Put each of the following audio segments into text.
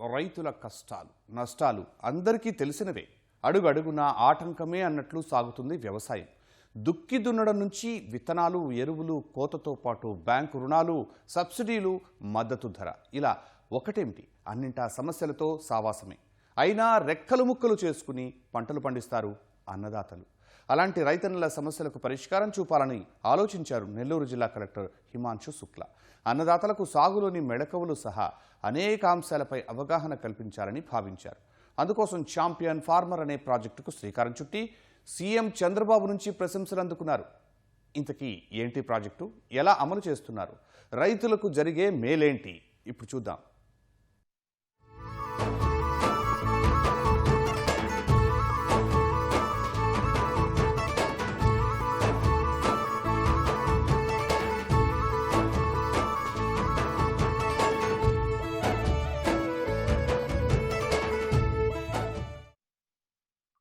రైతుల కష్టాలు నష్టాలు అందరికీ తెలిసినవే. అడుగడుగున ఆటంకమే అన్నట్లు సాగుతుంది వ్యవసాయం. దుక్కి దున్నడం నుంచి విత్తనాలు ఎరువులు కోతతో పాటు బ్యాంకు రుణాలు సబ్సిడీలు మద్దతు ధర. ఇలా ఒకటేమిటి? అన్నింటా సమస్యలతో సావాసమే. అయినా రెక్కలు ముక్కలు చేసుకుని పంటలు పండిస్తారు. అన్నదాతలు. అలాంటి రైతన్నుల సమస్యలకు పరిష్కారం చూపాలని ఆలోచించారు నెల్లూరు జిల్లా కలెక్టర్ హిమాంశు శుక్ల. అన్నదాతలకు సాగులోని మెళకువలు సహా అనేక అంశాలపై అవగాహన కల్పించాలని భావించారు. అందుకోసం ఛాంపియన్ ఫార్మర్ అనే ప్రాజెక్టుకు శ్రీకారం చుట్టి సీఎం చంద్రబాబు నుంచి ప్రశంసలు అందుకున్నారు ఇంతకీ ఏంటి ప్రాజెక్టు? ఎలా అమలు చేస్తున్నారు? రైతులకు జరిగే మేలేంటి? ఇప్పుడు చూద్దాం.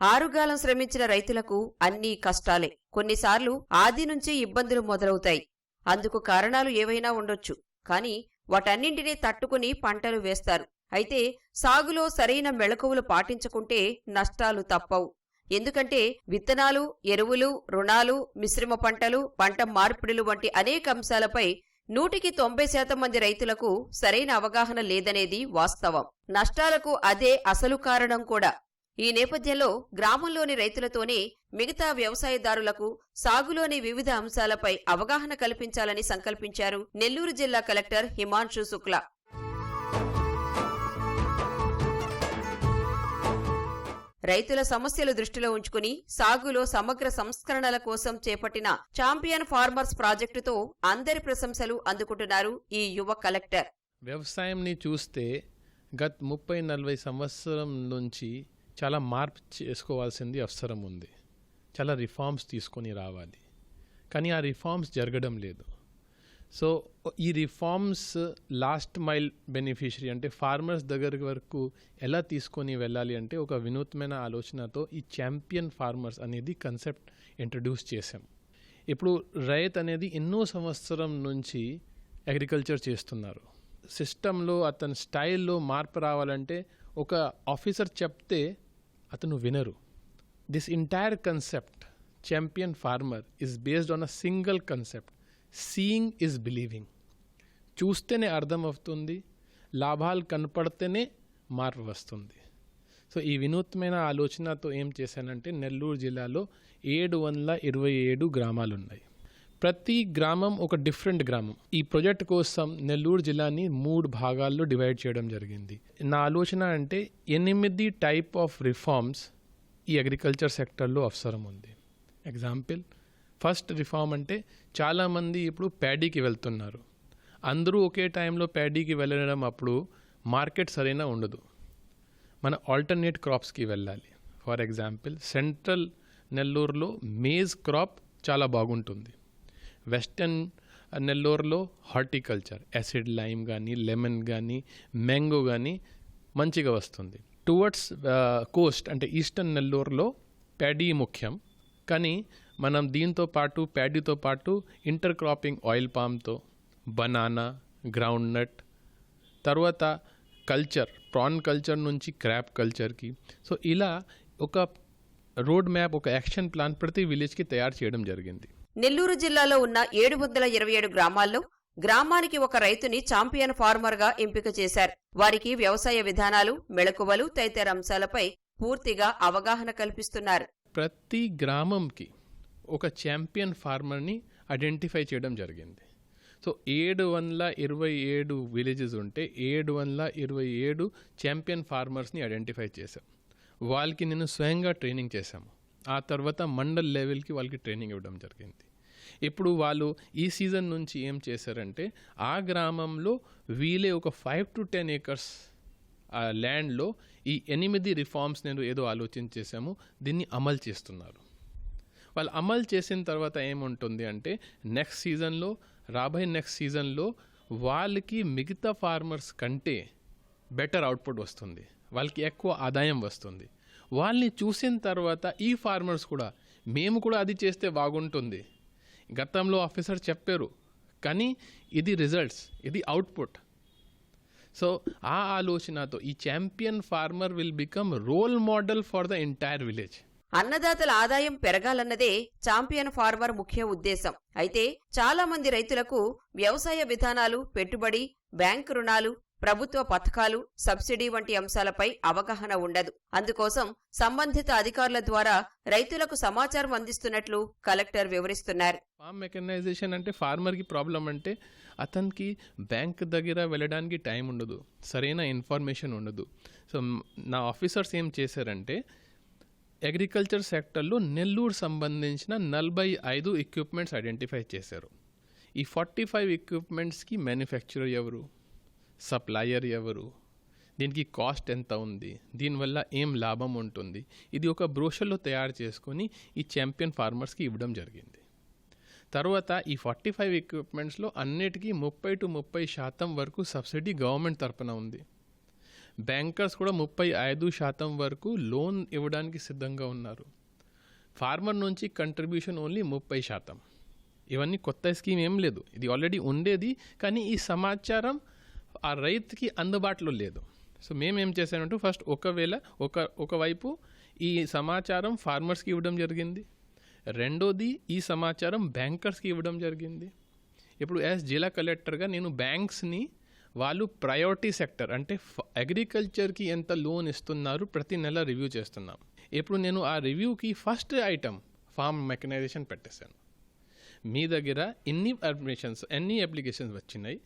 ఆరుగాలం శ్రమించిన రైతులకు అన్నీ కష్టాలే. కొన్నిసార్లు ఆది నుంచే ఇబ్బందులు మొదలవుతాయి. అందుకు కారణాలు ఏవైనా ఉండొచ్చు. కాని వాటన్నింటినీ తట్టుకుని పంటలు వేస్తారు. అయితే సాగులో సరైన మెళకువలు పాటించకుంటే నష్టాలు తప్పవు. ఎందుకంటే విత్తనాలు ఎరువులు రుణాలు మిశ్రమ పంటలు పంట మార్పిడులు వంటి అనేక అంశాలపై నూటికి తొంభై శాతం మంది రైతులకు సరైన అవగాహన లేదనేది వాస్తవం. నష్టాలకు అదే అసలు కారణం కూడా. ఈ నేపథ్యంలో గ్రామంలోని రైతులతోనే మిగతా వ్యవసాయదారులకు సాగులోని వివిధ అంశాలపై అవగాహన కల్పించాలని సంకల్పించారు నెల్లూరు జిల్లా కలెక్టర్ హిమాంశు శుక్ల. రైతుల సమస్యలు దృష్టిలో ఉంచుకుని సాగులో సమగ్ర సంస్కరణల కోసం చేపట్టిన ఛాంపియన్ ఫార్మర్స్ ప్రాజెక్టుతో అందరి ప్రశంసలు అందుకుంటున్నారు ఈ యువ కలెక్టర్. వ్యవసాయంని చూస్తే గత ముప్పై నలభై సంవత్సరం నుంచి చాలా మార్పు చేసుకోవాల్సింది అవసరం ఉంది. చాలా రిఫార్మ్స్ తీసుకొని రావాలి. కానీ ఆ రిఫార్మ్స్ జరగడం లేదు. సో ఈ రిఫార్మ్స్ లాస్ట్ మైల్ బెనిఫిషరీ అంటే ఫార్మర్స్ దగ్గర వరకు ఎలా తీసుకొని వెళ్ళాలి అంటే ఒక వినూత్నమైన ఆలోచనతో ఈ ఛాంపియన్ ఫార్మర్స్ అనేది కన్సెప్ట్ ఇంట్రడ్యూస్ చేశాం. ఇప్పుడు రైత్ అనేది ఎన్నో సంవత్సరం నుంచి అగ్రికల్చర్ చేస్తున్నారు. సిస్టంలో అతని స్టైల్లో మార్పు రావాలంటే ఒక ఆఫీసర్ చెప్తే అతను వినరు. This entire concept champion farmer is based on a single concept seeing is believing చూస్తేనే అర్థం అవుతుంది లాభాలు కనపడితేనే మార్పు వస్తుంది. సో ఈ వినూత్నమైన ఆలోచనతో ఏం చేశానంటే నెల్లూరు జిల్లాలో ఏడు వందల ఇరవై ఏడు గ్రామాలు ఉన్నాయి ప్రతి గ్రామం ఒక డిఫరెంట్ గ్రామం. ఈ ప్రాజెక్ట్ కోసం నెల్లూరు జిల్లాని మూడు భాగాల్లో డివైడ్ చేయడం జరిగింది. నా ఆలోచన అంటే ఎనిమిది టైప్ ఆఫ్ రిఫార్మ్స్ ఈ అగ్రికల్చర్ సెక్టర్లో అవసరం ఉంది. ఎగ్జాంపుల్ ఫస్ట్ రిఫార్మ్ అంటే చాలామంది ఇప్పుడు ప్యాడీకి వెళ్తున్నారు. అందరూ ఒకే టైంలో ప్యాడీకి వెళ్ళడం అప్పుడు మార్కెట్ సరైన ఉండదు. మన ఆల్టర్నేట్ క్రాప్స్కి వెళ్ళాలి. ఫర్ ఎగ్జాంపుల్ సెంట్రల్ నెల్లూరులో మేజ్ క్రాప్ చాలా బాగుంటుంది. వెస్టర్న్ నెల్లూరులో హార్టికల్చర్ యాసిడ్ లైమ్ కానీ లెమన్ కానీ మ్యాంగో కానీ మంచిగా వస్తుంది. టువర్డ్స్ కోస్ట్ అంటే ఈస్టర్న్ నెల్లూరులో ప్యాడీ ముఖ్యం. కానీ మనం దీంతో పాటు ప్యాడీతో పాటు ఇంటర్ క్రాపింగ్ ఆయిల్ పామ్తో బనానా గ్రౌండ్ నట్ తర్వాత కల్చర్ ప్రాన్ కల్చర్ నుంచి క్రాప్ కల్చర్కి. సో ఇలా ఒక రోడ్ మ్యాప్ ఒక యాక్షన్ ప్లాన్ ప్రతి విలేజ్కి తయారు చేయడం జరిగింది. నెల్లూరు జిల్లాలో ఉన్న ఏడు వందల ఇరవై ఏడు గ్రామాల్లో గ్రామానికి ఒక రైతుని ఛాంపియన్ ఫార్మర్గా ఎంపిక చేశారు. వారికి వ్యవసాయ విధానాలు మెళకువలు తదితర అంశాలపై పూర్తిగా అవగాహన కల్పిస్తున్నారు. ప్రతి గ్రామంకి ఒక ఛాంపియన్ ఫార్మర్ని ఐడెంటిఫై చేయడం జరిగింది. సో ఏడు వందల ఇరవై ఏడు విలేజెస్ ఉంటే ఏడు వందల ఇరవై ఏడు ఛాంపియన్ ఫార్మర్స్ని ఐడెంటిఫై చేశాం. వాళ్ళకి నేను స్వయంగా ట్రైనింగ్ చేశాము. ఆ తర్వాత మండల్ లెవెల్కి వాళ్ళకి ట్రైనింగ్ ఇవ్వడం జరిగింది. ఇప్పుడు వాళ్ళు ఈ సీజన్ నుంచి ఏం చేశారంటే ఆ గ్రామంలో వీలే ఒక ఫైవ్ టు టెన్ ఏకర్స్ ఆ ల్యాండ్లో ఈ ఎనిమిది రిఫార్మ్స్ నేను ఏదో ఆలోచించేసాము దీన్ని అమలు చేస్తున్నారు. వాళ్ళు అమలు చేసిన తర్వాత ఏముంటుంది అంటే నెక్స్ట్ సీజన్లో రాబోయే నెక్స్ట్ సీజన్లో వాళ్ళకి మిగతా ఫార్మర్స్ కంటే బెటర్ అవుట్పుట్ వస్తుంది. వాళ్ళకి ఎక్కువ ఆదాయం వస్తుంది. వాళ్ళని చూసిన తర్వాత ఈ ఫార్మర్స్ కూడా మేము కూడా అది చేస్తే బాగుంటుంది. గతంలో ఆఫీసర్ చెప్పారు కానీ ఇది రిజల్ట్స్ ఇది అవుట్పుట్ సో ఆ ఆలోచనతో ఈ champion farmer will become role model for the entire village అన్నదాతల ఆదాయం పెరగాలన్నదే చాంపియన్ ఫార్మర్ ముఖ్య ఉద్దేశం. అయితే చాలా మంది రైతులకు వ్యవసాయ విధానాలు పెట్టుబడి బ్యాంకు రుణాలు ప్రభుత్వ పథకాలు సబ్సిడీ వంటి అంశాలపై అవగాహన ఉండదు. అందుకోసం సంబంధిత అధికారుల ద్వారా రైతులకు సమాచారం అందిస్తున్నట్లు కలెక్టర్ వివరిస్తున్నారు. ఫార్మ్ మెకనైజేషన్ అంటే ఫార్మర్కి ప్రాబ్లం అంటే అతనికి బ్యాంక్ దగ్గర వెళ్ళడానికి టైం ఉండదు. సరైన ఇన్ఫర్మేషన్ ఉండదు. సో నా ఆఫీసర్స్ ఏం చేశారంటే అగ్రికల్చర్ సెక్టర్లో నెల్లూరు సంబంధించిన నలభై ఐదు ఎక్విప్మెంట్స్ ఐడెంటిఫై చేశారు. ఈ ఫార్టీ ఫైవ్ ఎక్విప్మెంట్స్కి మ్యానుఫ్యాక్చరర్ ఎవరు? సప్లయర్ ఎవరు? దీనికి కాస్ట్ ఎంత ఉంది? దీనివల్ల ఏం లాభం ఉంటుంది? ఇది ఒక బ్రోషర్లో తయారు చేసుకొని ఈ ఛాంపియన్ ఫార్మర్స్కి ఇవ్వడం జరిగింది. తర్వాత ఈ ఫార్టీ ఫైవ్ ఎక్విప్మెంట్స్లో అన్నిటికీ ముప్పై టు ముప్పై శాతం వరకు సబ్సిడీ గవర్నమెంట్ తరపున ఉంది. బ్యాంకర్స్ కూడా ముప్పై ఐదు శాతం వరకు లోన్ ఇవ్వడానికి సిద్ధంగా ఉన్నారు. ఫార్మర్ నుంచి కంట్రిబ్యూషన్ ఓన్లీ ముప్పై శాతం. ఇవన్నీ కొత్త స్కీమ్ ఏం లేదు. ఇది ఆల్రెడీ ఉండేది కానీ ఈ సమాచారం ఆ రైతుకి అందుబాటులో లేదు. సో మేమేం చేశామంటే ఫస్ట్ ఒకవేళ ఒక ఒకవైపు ఈ సమాచారం ఫార్మర్స్కి ఇవ్వడం జరిగింది. రెండోది ఈ సమాచారం బ్యాంకర్స్కి ఇవ్వడం జరిగింది. ఇప్పుడు యాజ్ జిల్లా కలెక్టర్గా నేను బ్యాంక్స్ని వాళ్ళు ప్రయారిటీ సెక్టర్ అంటే అగ్రికల్చర్కి ఎంత లోన్ ఇస్తున్నారు ప్రతి నెల రివ్యూ చేస్తున్నాం. ఇప్పుడు నేను ఆ రివ్యూకి ఫస్ట్ ఐటమ్ ఫార్మ్ మెకనైజేషన్ పెట్టేశాను. మీ దగ్గర ఎన్ని అడ్మిషన్స్ ఎన్ని అప్లికేషన్స్ వచ్చినాయి?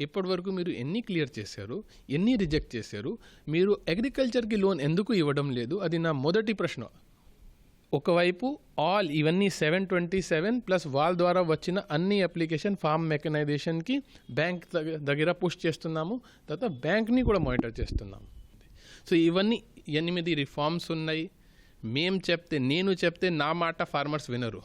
ఇప్పటి వరకు మీరు ఎన్ని క్లియర్ చేశారు? ఎన్ని రిజెక్ట్ చేశారు? మీరు అగ్రికల్చర్కి లోన్ ఎందుకు ఇవ్వడం లేదు? అది నా మొదటి ప్రశ్న. ఒకవైపు ఆల్ ఇవన్నీ సెవెన్ ట్వంటీ సెవెన్ ప్లస్ వాళ్ళ ద్వారా వచ్చిన అన్ని అప్లికేషన్ ఫామ్ మెకనైజేషన్కి బ్యాంక్ దగ్గ- దగ్గర పుష్ చేస్తున్నాము. తర్వాత బ్యాంక్ని కూడా మానిటర్ చేస్తున్నాము. సో ఇవన్నీ ఎనిమిది రిఫార్మ్స్ ఉన్నాయి. మేము చెప్తే నేను చెప్తే నా మాట ఫార్మర్స్ వినరు.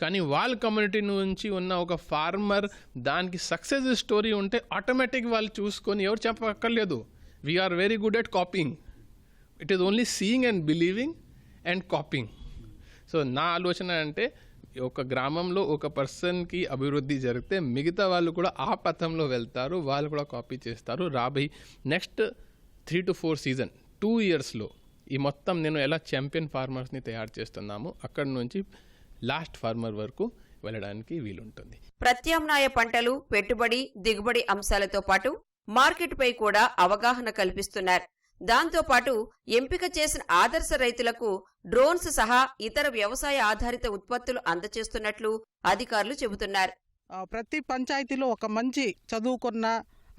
కానీ వాళ్ళ కమ్యూనిటీ నుంచి ఉన్న ఒక ఫార్మర్ దానికి సక్సెస్ స్టోరీ ఉంటే ఆటోమేటిక్ వాళ్ళు చూసుకొని ఎవరు చెప్పక్కర్లేదు. We're very good at copying it is only seeing and believing and copying so నా ఆలోచన అంటే ఒక గ్రామంలో ఒక పర్సన్కి అభివృద్ధి జరిగితే మిగతా వాళ్ళు కూడా ఆ పథంలో వెళ్తారు వాళ్ళు కూడా కాపీ చేస్తారు. రాబోయే next three to four season two ఇయర్స్లో ఈ మొత్తం నేను ఎలా ఛాంపియన్ ఫార్మర్స్ని తయారు చేస్తున్నాము అక్కడ నుంచి లాస్ట్ ఫార్మర్ వరకు వెళ్ళడానికి వీలుంటుంది. ప్రత్యామ్నాయ పంటలు పెట్టుబడి దిగుబడి అంశాలతో పాటు మార్కెట్పై కూడా అవగాహన కల్పిస్తున్నారు. దాంతో పాటు ఎంపిక చేసిన ఆదర్శ రైతులకు డ్రోన్స్ సహా ఇతర వ్యవసాయ ఆధారిత ఉత్పత్తులు అందజేస్తున్నట్లు అధికారులు చెబుతున్నారు. ప్రతి పంచాయతీలో ఒక మంచి చదువుకున్న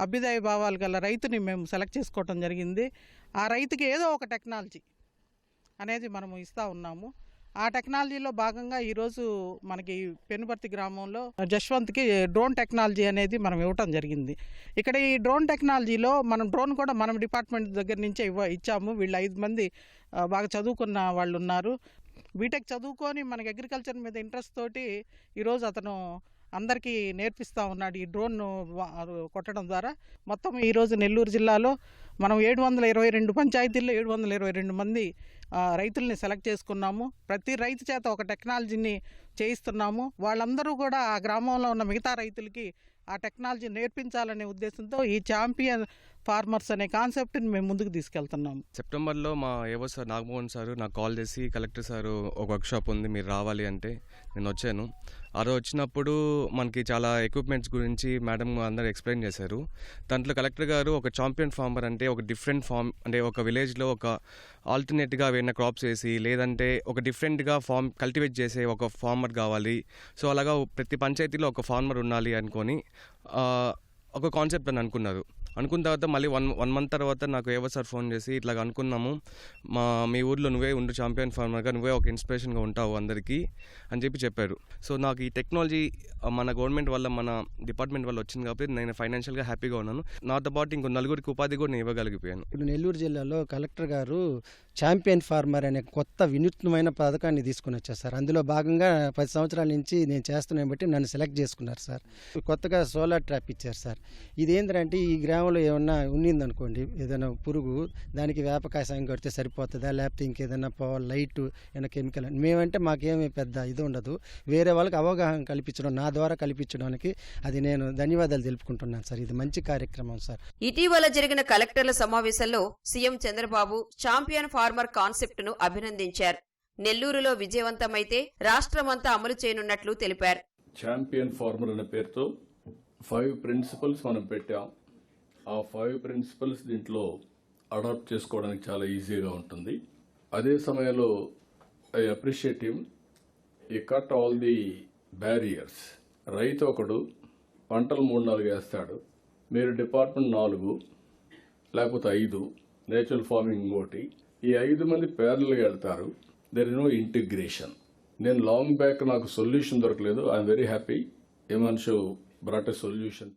అభ్యుదయ భావాలు గల రైతుని మేము సెలెక్ట్ చేసుకోవటం జరిగింది. ఆ రైతుకి ఏదో ఒక టెక్నాలజీ అనేది మనము ఇస్తూ ఉన్నాము. ఆ టెక్నాలజీలో భాగంగా ఈరోజు మనకి పెనుపర్తి గ్రామంలో జశ్వంత్కి డ్రోన్ టెక్నాలజీ అనేది మనం ఇవ్వటం జరిగింది. ఇక్కడ ఈ డ్రోన్ టెక్నాలజీలో మనం డ్రోన్ కూడా మనం డిపార్ట్మెంట్ దగ్గర నుంచే ఇవ్వ ఇచ్చాము. వీళ్ళు ఐదు మంది బాగా చదువుకున్న వాళ్ళు ఉన్నారు బీటెక్ చదువుకొని మనకి అగ్రికల్చర్ మీద ఇంట్రెస్ట్ తోటి ఈరోజు అతను అందరికీ నేర్పిస్తూ ఉన్నాడు ఈ డ్రోన్ కొట్టడం ద్వారా. మొత్తం ఈరోజు నెల్లూరు జిల్లాలో మనం ఏడు వందల ఇరవై రెండు పంచాయతీల్లో ఏడు వందల ఇరవై రెండు మంది ఆ, రైతుల్ని సెలెక్ట్ చేసుకున్నాము. ప్రతి రైతు చేత ఒక టెక్నాలజీని చేయిస్తున్నాము. వాళ్ళందరూ కూడా ఆ గ్రామంలో ఉన్న మిగతా రైతులకి ఆ టెక్నాలజీ నేర్పించాలనే ఉద్దేశంతో ఈ ఛాంపియన్ ఫార్మర్స్ అనే కాన్సెప్ట్ని మేము ముందుకు తీసుకెళ్తున్నాం సెప్టెంబర్లో మా ఏవో సార్ నాగమోహన్ సార్ నాకు కాల్ చేసి కలెక్టర్ సార్ ఒక వర్క్షాప్ ఉంది మీరు రావాలి అంటే నేను వచ్చాను. ఆ రోజు వచ్చినప్పుడు మనకి చాలా ఎక్విప్మెంట్స్ గురించి మేడం అందరూ ఎక్స్ప్లెయిన్ చేశారు. దాంట్లో కలెక్టర్ గారు ఒక చాంపియన్ ఫార్మర్ అంటే ఒక డిఫరెంట్ ఫార్మ్ అంటే ఒక విలేజ్లో ఒక ఆల్టర్నేట్గా వేసిన క్రాప్స్ వేసి లేదంటే ఒక డిఫరెంట్గా ఫార్మ్ కల్టివేట్ చేసే ఒక ఫార్మర్ కావాలి. సో అలాగా ప్రతి పంచాయతీలో ఒక ఫార్మర్ ఉండాలి అనుకొని ఒక కాన్సెప్ట్ అని అనుకున్నారు. అనుకున్న తర్వాత మళ్ళీ వన్ వన్ మంత్ తర్వాత నాకు ఏవో సార్ ఫోన్ చేసి ఇట్లా అనుకున్నాము. మా మీ ఊర్లో నువ్వే ఉండు ఛాంపియన్ ఫార్మర్గా నువ్వే ఒక ఇన్స్పిరేషన్గా ఉంటావు అందరికీ అని చెప్పి చెప్పారు. సో నాకు ఈ టెక్నాలజీ మన గవర్నమెంట్ వల్ల మన డిపార్ట్మెంట్ వల్ల వచ్చింది కాబట్టి నేను ఫైనాన్షియల్గా హ్యాపీగా ఉన్నాను. నాతో పాటు ఇంకో నలుగురికి ఉపాధి కూడా నేను ఇవ్వగలిగిపోయాను. ఇప్పుడు నెల్లూరు జిల్లాలో కలెక్టర్ గారు ఛాంపియన్ ఫార్మర్ అనే కొత్త వినూత్నమైన పథకాన్ని తీసుకుని వచ్చారు సార్. అందులో భాగంగా పది సంవత్సరాల నుంచి నేను చేస్తున్నాను బట్టి నన్ను సెలెక్ట్ చేసుకున్నారు సార్. కొత్తగా సోలార్ ట్రాప్ ఇచ్చారు సార్. ఇదేంటంటే ఈ గ్రామ పొలంలో ఏమన్నా ఉన్నిందనుకోండి ఏదైనా పురుగు దానికి వేపకాయ సాయం కొడితే సరిపోతుందా? లేకపోతే ఇంకేదైనా పో లైట్ ఏమైనా కెమికల్ మేమంటే మాకేమీ పెద్ద ఇది ఉండదు. వేరే వాళ్ళకి అవగాహన కల్పించడం నా ద్వారా కల్పించడానికి అది నేను ధన్యవాదాలు తెలుపుకుంటున్నాను సార్. ఇది మంచి కార్యక్రమం సార్. ఇటీవల జరిగిన కలెక్టర్ల సమావేశంలో సీఎం చంద్రబాబు ఛాంపియన్ ఫార్మర్ కాన్సెప్ట్ను అభినందించారు. నెల్లూరులో విజయవంతమైతే రాష్ట్రమంతా అమలు చేయనున్నట్లు తెలిపారు. ఛాంపియన్ ఫార్మర్ అనే పేరుతో ఫైవ్ ప్రిన్సిపల్స్ మనం పెట్టాం. ఆ ఫైవ్ ప్రిన్సిపల్స్ దీంట్లో అడాప్ట్ చేసుకోవడానికి చాలా ఈజీగా ఉంటుంది. అదే సమయంలో ఐ అప్రిషియేట్ హిమ్ ఈ కట్ ఆల్ ది బ్యారియర్స్ రైతు ఒకడు పంటలు మూడు నాలుగు వేస్తాడు. మీరు డిపార్ట్మెంట్ నాలుగు లేకపోతే ఐదు నేచురల్ ఫార్మింగ్ ఇంకోటి. ఈ ఐదు మంది పేర్లుగా వెళ్తారు దెర్ ఇస్ నో ఇంటిగ్రేషన్ నేను లాంగ్ బ్యాక్ నాకు సొల్యూషన్ దొరకలేదు. I'm very happy a brought a solution